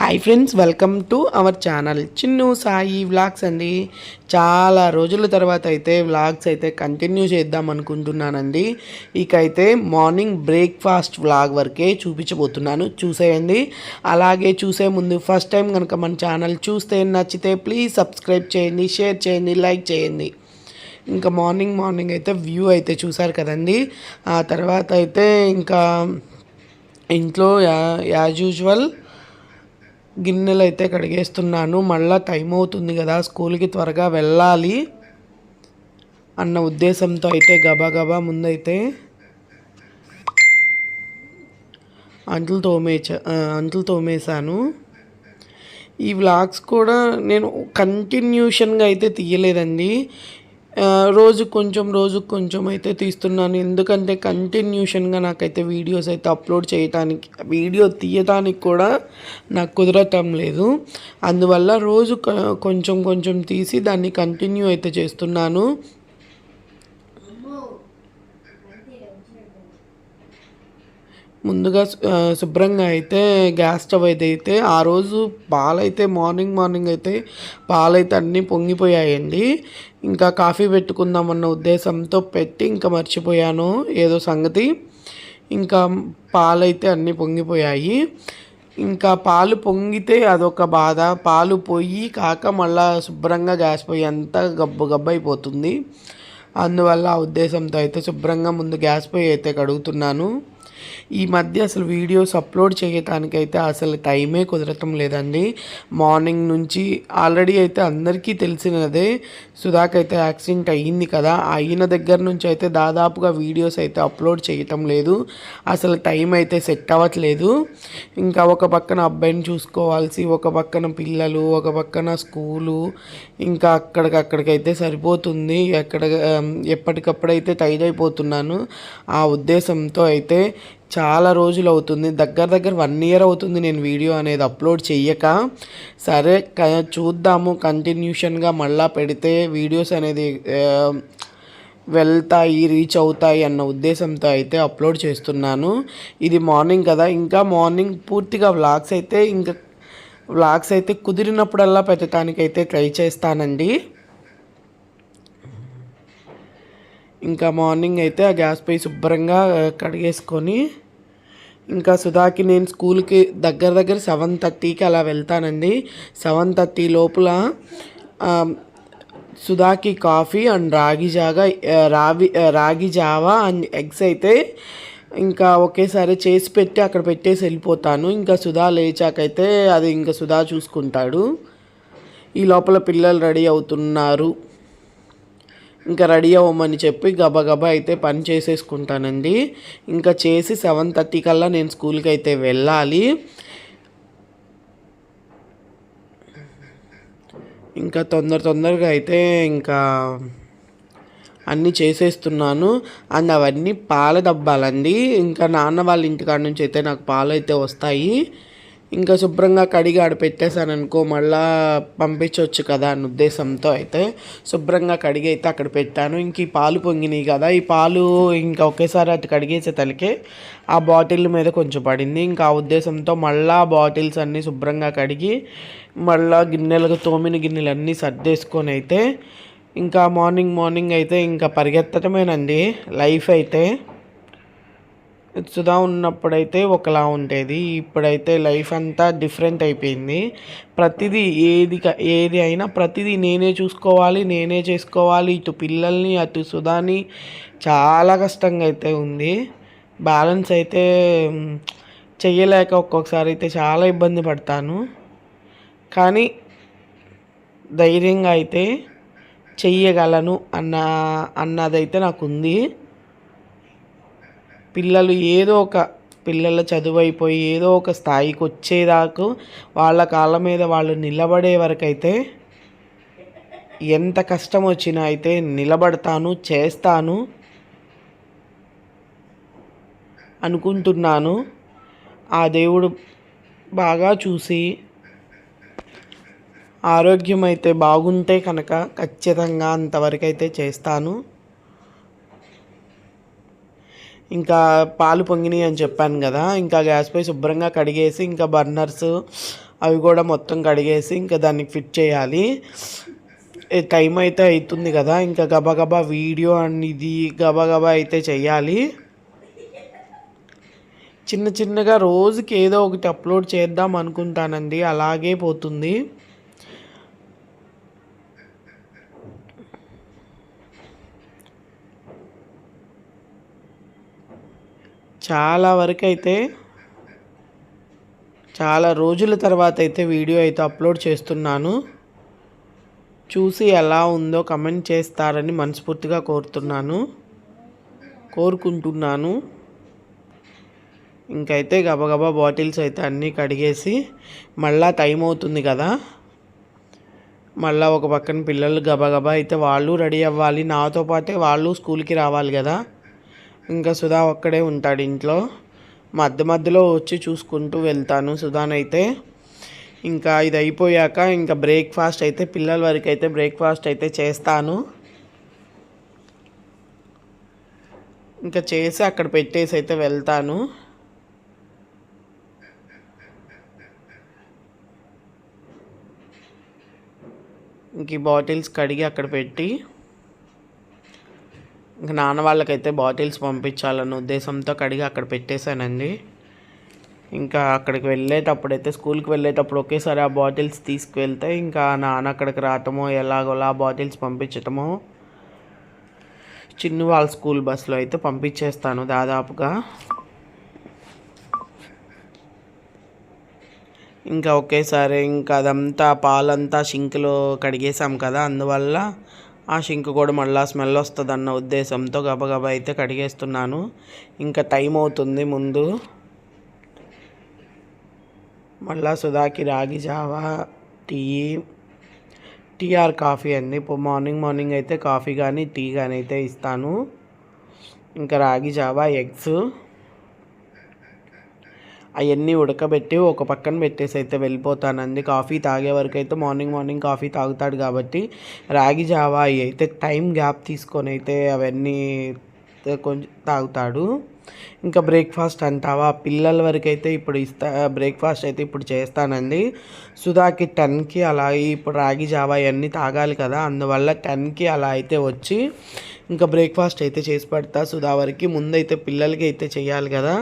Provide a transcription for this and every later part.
Hi friends welcome to our channel. Chinnu Sai vlogs అండి. చాలా రోజుల తర్వాత అయితే వ్లాగ్స్ అయితే కంటిన్యూ చేద్దాం అనుకుంటున్నానండి. ఇక అయితే మార్నింగ్ బ్రేక్ఫాస్ట్ వ్లాగ్ వరకే చూపించబోతున్నాను. చూసేయండి. అలాగే చూసే ముందు ఫస్ట్ టైం కనుక మన ఛానల్ చూస్తే నచ్చితే ప్లీజ్ సబ్స్క్రైబ్ చేయండి షేర్ చేయండి లైక్ చేయండి. ఇంకా మార్నింగ్ మార్నింగ్ అయితే వ్యూ అయితే చూసారు కదండి. ఆ తర్వాత అయితే ఇంకా ఇంట్లో యా యాజ్ యూజువల్ గిన్నెలు అయితే కడిగేస్తున్నాను. మళ్ళీ టైం అవుతుంది కదా స్కూల్కి త్వరగా వెళ్ళాలి అన్న ఉద్దేశంతో అయితే గబాగబా ముందైతే అంట్లు తోమేచా అంట్లు తోమేశాను. ఈ వ్లాగ్స్ కూడా నేను కంటిన్యూషన్గా అయితే తీయలేదండి. రోజు కొంచెం రోజు కొంచెం అయితే తీస్తున్నాను. ఎందుకంటే కంటిన్యూషన్గా నాకైతే వీడియోస్ అయితే అప్లోడ్ చేయటానికి వీడియో తీయటానికి కూడా నాకు కుదరటం లేదు. అందువల్ల రోజు కొంచెం కొంచెం తీసి దాన్ని కంటిన్యూ అయితే చేస్తున్నాను. ముందుగా శుభ్రంగా అయితే గ్యాస్ స్టవ్ అయితే అయితే ఆ రోజు పాలైతే మార్నింగ్ మార్నింగ్ అయితే పాలైతే అన్నీ పొంగిపోయాయండి. ఇంకా కాఫీ పెట్టుకుందామన్న ఉద్దేశంతో పెట్టి ఇంకా మర్చిపోయాను ఏదో సంగతి. ఇంకా పాలైతే అన్నీ పొంగిపోయాయి. ఇంకా పాలు పొంగితే అదొక బాధ. పాలు పొయ్యి కాక మళ్ళా శుభ్రంగా గ్యాస్ పొయ్యి అంతా గబ్బు గబ్బు అయిపోతుంది. అందువల్ల ఆ ఉద్దేశంతో అయితే శుభ్రంగా ముందు గ్యాస్ పొయ్యి అయితే కడుగుతున్నాను. ఈ మధ్య అసలు వీడియోస్ అప్లోడ్ చేయటానికైతే అసలు టైమే కుదరటం లేదండి. మార్నింగ్ నుంచి ఆల్రెడీ అయితే అందరికీ తెలిసినదే సుధాక్ అయితే యాక్సిడెంట్ అయ్యింది కదా. అయిన దగ్గర నుంచి అయితే దాదాపుగా వీడియోస్ అయితే అప్లోడ్ చేయటం లేదు. అసలు టైం అయితే సెట్ అవ్వట్లేదు. ఇంకా ఒక పక్కన అబ్బాయిని చూసుకోవాల్సి ఒక పక్కన పిల్లలు ఒక పక్కన స్కూలు ఇంకా అక్కడికక్కడికైతే సరిపోతుంది. ఎక్కడ ఎప్పటికప్పుడైతే టైడ్ అయిపోతున్నాను. ఆ ఉద్దేశంతో అయితే చాలా రోజులు అవుతుంది. దగ్గర దగ్గర వన్ ఇయర్ అవుతుంది నేను వీడియో అనేది అప్లోడ్ చెయ్యక. సరే క- చూద్దాము. కంటిన్యూషన్గా మళ్ళా పెడితే వీడియోస్ అనేది వెళ్తాయి రీచ్ అవుతాయి అన్న ఉద్దేశంతో అయితే అప్లోడ్ చేస్తున్నాను. ఇది మార్నింగ్ కదా. ఇంకా మార్నింగ్ పూర్తిగా వ్లాగ్స్ అయితే ఇంకా వ్లాగ్స్ అయితే కుదిరినప్పుడల్లా పెట్టడానికి అయితే ట్రై చేస్తానండి. ఇంకా మార్నింగ్ అయితే ఆ గ్యాస్ పై శుభ్రంగా కడిగేసుకొని ఇంకా సుధాకి నేను స్కూల్కి దగ్గర దగ్గర సెవెన్ థర్టీకి అలా వెళ్తానండి. సెవెన్ థర్టీ లోపల సుధాకి కాఫీ అండ్ రాగి జాగా రావి రాగి జావా అండ్ ఎగ్స్ అయితే ఇంకా ఒకేసారి చేసి పెట్టి అక్కడ పెట్టేసి వెళ్ళిపోతాను. ఇంకా సుధా లేచాకైతే అది ఇంకా సుధా చూసుకుంటాడు. ఈ లోపల పిల్లలు రెడీ అవుతున్నారు. ఇంకా రెడీ అవ్వమని చెప్పి గబగబా అయితే పని చేసేసుకుంటానండి. ఇంకా చేసి సెవెన్ థర్టీ కల్లా నేను స్కూల్కి అయితే వెళ్ళాలి. ఇంకా తొందర తొందరగా అయితే ఇంకా అన్నీ చేసేస్తున్నాను. అండ్ అవన్నీ పాల డబ్బాలండి ఇంకా నాన్న వాళ్ళ ఇంటికాడ నుంచి అయితే నాకు పాలు అయితే వస్తాయి. ఇంకా శుభ్రంగా కడిగి ఆడ పెట్టేశాను అనుకో మళ్ళా పంపించవచ్చు కదా అన్న ఉద్దేశంతో అయితే శుభ్రంగా కడిగి అయితే అక్కడ పెట్టాను. ఇంక ఈ పాలు పొంగినాయి కదా ఈ పాలు ఇంకా ఒకేసారి అటు కడిగేసే తలకే ఆ బాటిల్ మీద కొంచెం పడింది. ఇంకా ఆ ఉద్దేశంతో మళ్ళా బాటిల్స్ అన్నీ శుభ్రంగా కడిగి మళ్ళా గిన్నెలకు తోమిన గిన్నెలు అన్నీ సర్దేసుకొని అయితే ఇంకా మార్నింగ్ మార్నింగ్ అయితే ఇంకా పరిగెత్తటమేనండి. లైఫ్ అయితే సుధా ఉన్నప్పుడైతే ఒకలా ఉండేది. ఇప్పుడైతే లైఫ్ అంతా డిఫరెంట్ అయిపోయింది. ప్రతిదీ ఏది ఏది అయినా ప్రతిదీ నేనే చూసుకోవాలి నేనే చేసుకోవాలి. ఇటు పిల్లల్ని అటు సుధాని చాలా కష్టంగా అయితే ఉంది. బ్యాలెన్స్ అయితే చేయలేక చెయ్యలేక ఒక్కొక్కసారి అయితే చాలా ఇబ్బంది పడతాను. కానీ ధైర్యంగా అయితే చెయ్యగలను అన్న అన్నదైతే నాకు ఉంది పిల్లలు ఏదో ఒక పిల్లల చదువు అయిపోయి ఏదో ఒక స్థాయికి వచ్చేదాకా వాళ్ళ కాళ్ళ మీద వాళ్ళు నిలబడే వరకైతే ఎంత కష్టం వచ్చినా అయితే నిలబడతాను చేస్తాను అనుకుంటున్నాను. ఆ దేవుడు బాగా చూసి ఆరోగ్యం అయితే బాగుంటే కనుక ఖచ్చితంగా అంతవరకు అయితే చేస్తాను. ఇంకా పాలు పొంగినాయి అని చెప్పాను కదా ఇంకా గ్యాస్ పై శుభ్రంగా కడిగేసి ఇంకా బర్నర్స్ అవి కూడా మొత్తం కడిగేసి ఇంకా దానికి ఫిట్ చేయాలి. టైం అయితే అవుతుంది కదా ఇంకా గబగబా వీడియో అండ్ ఇది గబగబా అయితే చెయ్యాలి. చిన్న చిన్నగా రోజుకి ఏదో ఒకటి అప్లోడ్ చేద్దాం అనుకుంటానండి అలాగే పోతుంది. చాలా వరకు అయితే చాలా రోజుల తర్వాత అయితే వీడియో అయితే అప్లోడ్ చేస్తున్నాను. చూసి ఎలా ఉందో కమెంట్ చేస్తారని మనస్ఫూర్తిగా కోరుతున్నాను. కోరుకుంటున్నాను. ఇంకైతే గబగబా బాటిల్స్ అయితే అన్నీ కడిగేసి మళ్ళా టైం అవుతుంది కదా. మళ్ళా ఒక పక్కన పిల్లలు గబగబా అయితే వాళ్ళు రెడీ అవ్వాలి. నాతో పాటే వాళ్ళు స్కూల్కి రావాలి కదా. ఇంకా సుధా ఒక్కడే ఉంటాడు ఇంట్లో. మధ్య మధ్యలో వచ్చి చూసుకుంటూ వెళ్తాను సుధానైతే. ఇంకా ఇది అయిపోయాక ఇంకా బ్రేక్ఫాస్ట్ అయితే పిల్లల వరకు అయితే బ్రేక్ఫాస్ట్ అయితే చేస్తాను. ఇంకా చేసి అక్కడ పెట్టేసి అయితే వెళ్తాను. ఇంక ఈ బాటిల్స్ కడిగి అక్కడ పెట్టి ఇంకా నాన్న వాళ్ళకైతే బాటిల్స్ పంపించాలన్న ఉద్దేశంతో కడిగి అక్కడ పెట్టేశానండి. ఇంకా అక్కడికి వెళ్ళేటప్పుడు అయితే స్కూల్కి వెళ్ళేటప్పుడు ఒకేసారి ఆ బాటిల్స్ తీసుకువెళ్తే ఇంకా నాన్న అక్కడికి రావటమో ఎలాగోలా బాటిల్స్ పంపించటమో చిన్న వాళ్ళ స్కూల్ బస్సులో అయితే పంపించేస్తాను దాదాపుగా. ఇంకా ఒకేసారి ఇంకా అదంతా పాలంతా షింక్లో కడిగేసాం కదా అందువల్ల ఆ షింక్ కూడా మళ్ళీ స్మెల్ వస్తుంది అన్న ఉద్దేశంతో గబగబా అయితే కడిగేస్తున్నాను. ఇంకా టైం అవుతుంది ముందు. మళ్ళా సుధాకి రాగి జావా టీ టీ ఆర్ కాఫీ అండి. ఇప్పుడు మార్నింగ్ మార్నింగ్ అయితే కాఫీ కానీ టీ కానీ అయితే ఇస్తాను. ఇంకా రాగి జావా ఎగ్స్. అవన్నీ ఉడకబెట్టి ఒక పక్కన పెట్టేసి అయితే వెళ్ళిపోతానండి కాఫీ తాగే వరకు అయితే మార్నింగ్ మార్నింగ్ కాఫీ తాగుతాడు కాబట్టి రాగి జావా అవి అయితే టైం గ్యాప్ తీసుకొని అయితే అవన్నీ కొంచెం తాగుతాడు. ఇంకా బ్రేక్ఫాస్ట్ అంటావా? పిల్లల వరకు అయితే ఇప్పుడు ఇస్తా బ్రేక్ఫాస్ట్ అయితే ఇప్పుడు చేస్తానండి. సుధాకి టెన్కి అలా ఇప్పుడు రాగి జావా ఇవన్నీ తాగాలి కదా అందువల్ల టెన్కి అలా అయితే వచ్చి ఇంకా బ్రేక్ఫాస్ట్ అయితే చేసి పెడతా సుధా వరకు. ముందైతే పిల్లలకి అయితే చేయాలి కదా.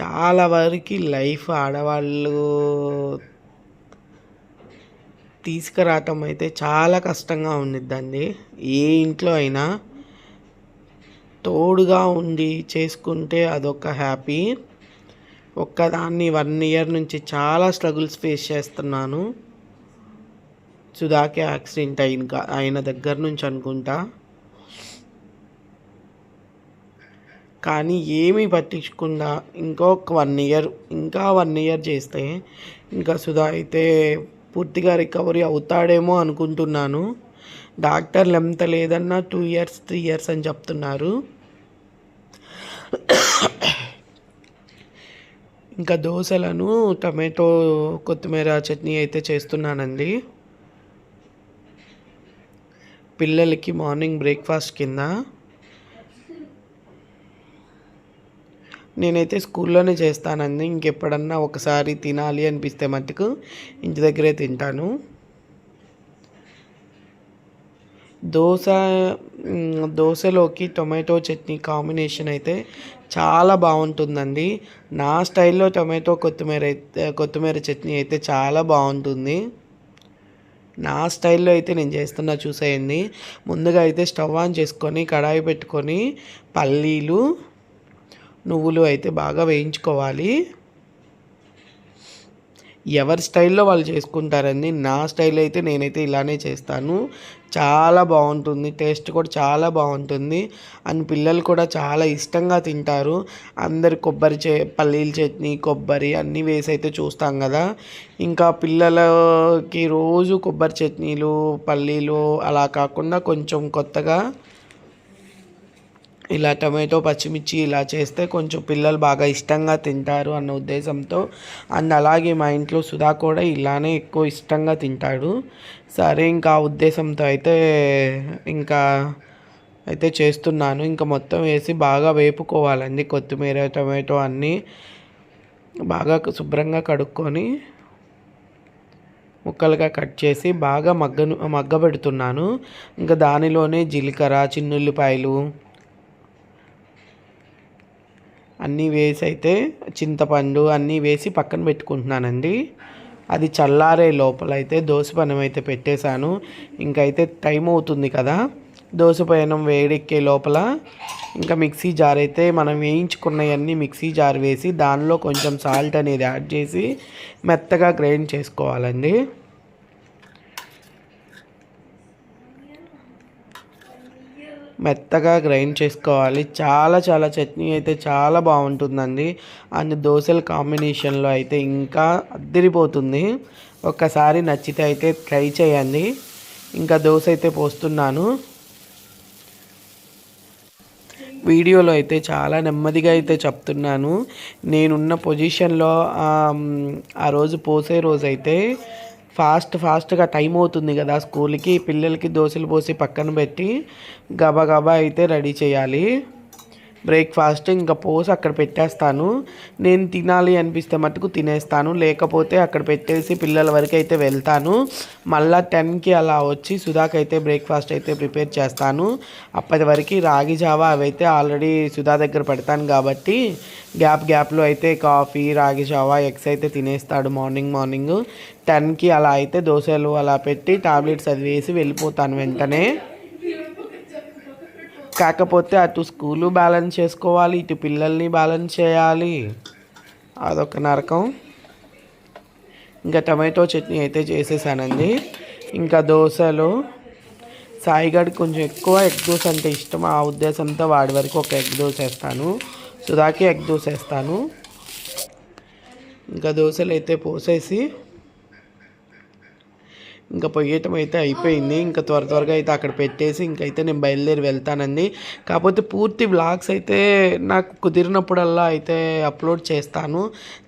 చాలా వరకు లైఫ్ ఆడవాళ్ళు తీసుకురావటం అయితే చాలా కష్టంగా ఉండిద్దండి. ఏ ఇంట్లో అయినా తోడుగా ఉండి చేసుకుంటే అదొక హ్యాపీ. ఒక్కదాన్ని వన్ ఇయర్ నుంచి చాలా స్ట్రగుల్స్ ఫేస్ చేస్తున్నాను. సుధాకి యాక్సిడెంట్ అయిన అయిన దగ్గర నుంచి అనుకుంటా. కానీ ఏమీ పట్టించకుండా ఇంకొక వన్ ఇయర్ ఇంకా వన్ ఇయర్ చేస్తే ఇంకా సుధా అయితే పూర్తిగా రికవరీ అవుతాడేమో అనుకుంటున్నాను. డాక్టర్లు ఎంత లేదన్నా టూ ఇయర్స్ త్రీ ఇయర్స్ అని చెప్తున్నారు. ఇంకా దోశలను టమాటో కొత్తిమీర చట్నీ అయితే చేస్తున్నానండి. పిల్లలకి మార్నింగ్ బ్రేక్ఫాస్ట్ కింద. నేనైతే స్కూల్లోనే చేస్తానండి. ఇంకెప్పుడన్నా ఒకసారి తినాలి అనిపిస్తే మటుకు ఇంటి దగ్గరే తింటాను. దోశ దోశలోకి టొమాటో చట్నీ కాంబినేషన్ అయితే చాలా బాగుంటుందండి. నా స్టైల్లో టొమాటో కొత్తిమీర అయితే కొత్తిమీర చట్నీ అయితే చాలా బాగుంటుంది. నా స్టైల్లో అయితే నేను చేస్తున్నా చూసేయండి. ముందుగా అయితే స్టవ్ ఆన్ చేసుకొని కడాయి పెట్టుకొని పల్లీలు నువ్వులు అయితే బాగా వేయించుకోవాలి. ఎవరి స్టైల్లో వాళ్ళు చేసుకుంటారండి నా స్టైల్ అయితే నేనైతే ఇలానే చేస్తాను. చాలా బాగుంటుంది టేస్ట్ కూడా చాలా బాగుంటుంది అండ్ పిల్లలు కూడా చాలా ఇష్టంగా తింటారు. అందరు కొబ్బరి చే పల్లీల చట్నీ కొబ్బరి అన్నీ వేసి అయితే చూస్తాం కదా. ఇంకా పిల్లలకి రోజు కొబ్బరి చట్నీలు పల్లీలు అలా కాకుండా కొంచెం కొత్తగా ఇలా టమాటో పచ్చిమిర్చి ఇలా చేస్తే కొంచెం పిల్లలు బాగా ఇష్టంగా తింటారు అన్న ఉద్దేశంతో. అండ్ అలాగే మా ఇంట్లో సుధా కూడా ఇలానే ఎక్కువ ఇష్టంగా తింటాడు. సరే ఇంకా ఆ ఉద్దేశంతో అయితే ఇంకా అయితే చేస్తున్నాను. ఇంకా మొత్తం వేసి బాగా వేపుకోవాలండి కొత్తిమీర టమాటో అన్నీ. బాగా శుభ్రంగా కడుక్కొని ముక్కలుగా కట్ చేసి బాగా మగ్గను మగ్గబెడుతున్నాను. ఇంకా దానిలోనే జీలకర్ర చిన్నుల్లిపాయలు అన్నీ వేసి అయితే చింతపండు అన్నీ వేసి పక్కన పెట్టుకుంటున్నానండి. అది చల్లారే లోపల అయితే దోశపనం అయితే పెట్టేశాను. ఇంకైతే టైం అవుతుంది కదా. దోశపయనం వేడెక్కే లోపల ఇంకా మిక్సీ జార్ అయితే మనం వేయించుకున్నవన్నీ మిక్సీ జార్ వేసి దానిలో కొంచెం సాల్ట్ అనేది యాడ్ చేసి మెత్తగా గ్రైండ్ చేసుకోవాలండి. మెత్తగా గ్రైండ్ చేసుకోవాలి. చాలా చాలా చట్నీ అయితే చాలా బాగుంటుందండి. అండ్ దోశల కాంబినేషన్లో అయితే ఇంకా అద్దరిపోతుంది. ఒక్కసారి నచ్చితే అయితే ట్రై చేయండి. ఇంకా దోశ అయితే పోస్తున్నాను. వీడియోలో అయితే చాలా నెమ్మదిగా అయితే చెప్తున్నాను. నేనున్న పొజిషన్లో ఆ రోజు పోసే రోజు అయితే ఫాస్ట్ ఫాస్ట్గా టైం అవుతుంది కదా స్కూల్కి. పిల్లలకి దోశలు పోసి పక్కన పెట్టి గబగబా అయితే రెడీ చేయాలి. బ్రేక్ఫాస్ట్ ఇంకా పోసి అక్కడ పెట్టేస్తాను. నేను తినాలి అనిపిస్తే మటుకు తినేస్తాను. లేకపోతే అక్కడ పెట్టేసి పిల్లల వరకు అయితే వెళ్తాను. మళ్ళీ టెన్కి అలా వచ్చి సుధాకి అయితే బ్రేక్ఫాస్ట్ అయితే ప్రిపేర్ చేస్తాను. అప్పటి వరకు రాగి జావా అవైతే ఆల్రెడీ సుధా దగ్గర పెడతాను కాబట్టి గ్యాప్ గ్యాప్లో అయితే కాఫీ రాగి జావా ఎగ్స్ అయితే తినేస్తాడు మార్నింగ్ మార్నింగ్. టెన్కి అలా అయితే దోశలు అలా పెట్టి టాబ్లెట్స్ అది వేసి వెళ్ళిపోతాను వెంటనే. కాకపోతే అటు స్కూలు బ్యాలెన్స్ చేసుకోవాలి ఇటు పిల్లల్ని బ్యాలెన్స్ చేయాలి. అదొక నరకం. ఇంకా టమాటో చట్నీ అయితే చేసేసానండి. ఇంకా దోశలు. సాయిగడ్ కొంచెం ఎక్కువ ఎగ్ దోశ అంటే ఇష్టం. ఆ ఉద్దేశంతో వాడి వరకు ఒక ఎగ్ దోశ వేస్తాను. సుధాకి ఎగ్ దోశ వేస్తాను. ఇంకా దోశలు అయితే పోసేసి ఇంకా పొయ్యటం అయితే అయిపోయింది. ఇంకా త్వర త్వరగా అయితే అక్కడ పెట్టేసి ఇంకైతే నేను బయలుదేరి వెళ్తానండి. కాకపోతే పూర్తి బ్లాగ్స్ అయితే నాకు కుదిరినప్పుడల్లా అయితే అప్లోడ్ చేస్తాను.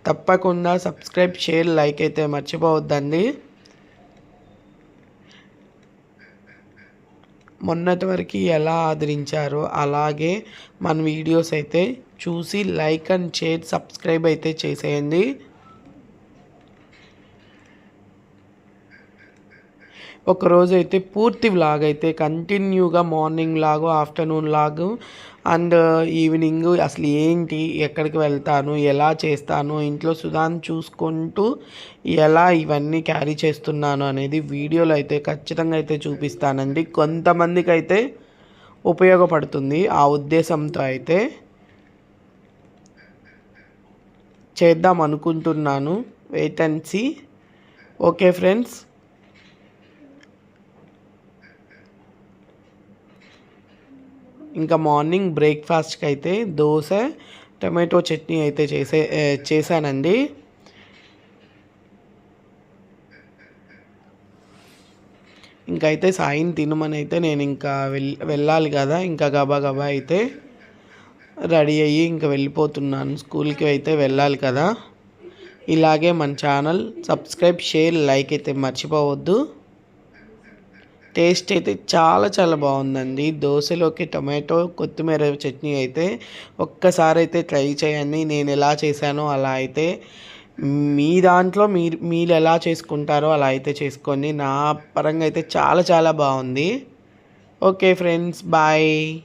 తప్పకుండా సబ్స్క్రైబ్ షేర్ లైక్ అయితే మర్చిపోవద్దండి. మొన్నటి వరకు ఎలా ఆదరించారో అలాగే మన వీడియోస్ అయితే చూసి లైక్ అండ్ షేర్ సబ్స్క్రైబ్ అయితే చేసేయండి. ఒకరోజు అయితే పూర్తి వ్లాగ్ అయితే కంటిన్యూగా మార్నింగ్ లాగు ఆఫ్టర్నూన్ లాగు అండ్ uh, ఈవినింగ్ అసలు ఏంటి ఎక్కడికి వెళ్తాను ఎలా చేస్తాను ఇంట్లో సుధాన్ చూసుకుంటూ ఎలా ఇవన్నీ క్యారీ చేస్తున్నాను అనేది వీడియోలో అయితే ఖచ్చితంగా అయితే చూపిస్తానండి. కొంతమందికి అయితే ఉపయోగపడుతుంది ఆ ఉద్దేశంతో అయితే చేద్దాం అనుకుంటున్నాను. Wait and see okay friends ఇంకా మార్నింగ్ బ్రేక్ఫాస్ట్కి అయితే దోశ టమాటో చట్నీ అయితే చేసే చేశానండి. ఇంకైతే సాయం తినమని అయితే నేను ఇంకా వెళ్ళాలి కదా ఇంకా గబా గబా అయితే రెడీ అయ్యి ఇంకా వెళ్ళిపోతున్నాను. స్కూల్కి అయితే వెళ్ళాలి కదా. ఇలాగే మన ఛానల్ సబ్స్క్రైబ్ షేర్ లైక్ అయితే మర్చిపోవద్దు. టేస్ట్ అయితే చాలా చాలా బాగుందండి. దోశలోకి టొమాటో కొత్తిమీర చట్నీ అయితే ఒక్కసారి అయితే ట్రై చేయండి. నేను ఎలా చేశానో అలా అయితే మీ దాంట్లో మీరు మీరు ఎలా చేసుకుంటారో అలా అయితే చేసుకోండి. నా పరంగా అయితే చాలా చాలా బాగుంది. Okay friends bye.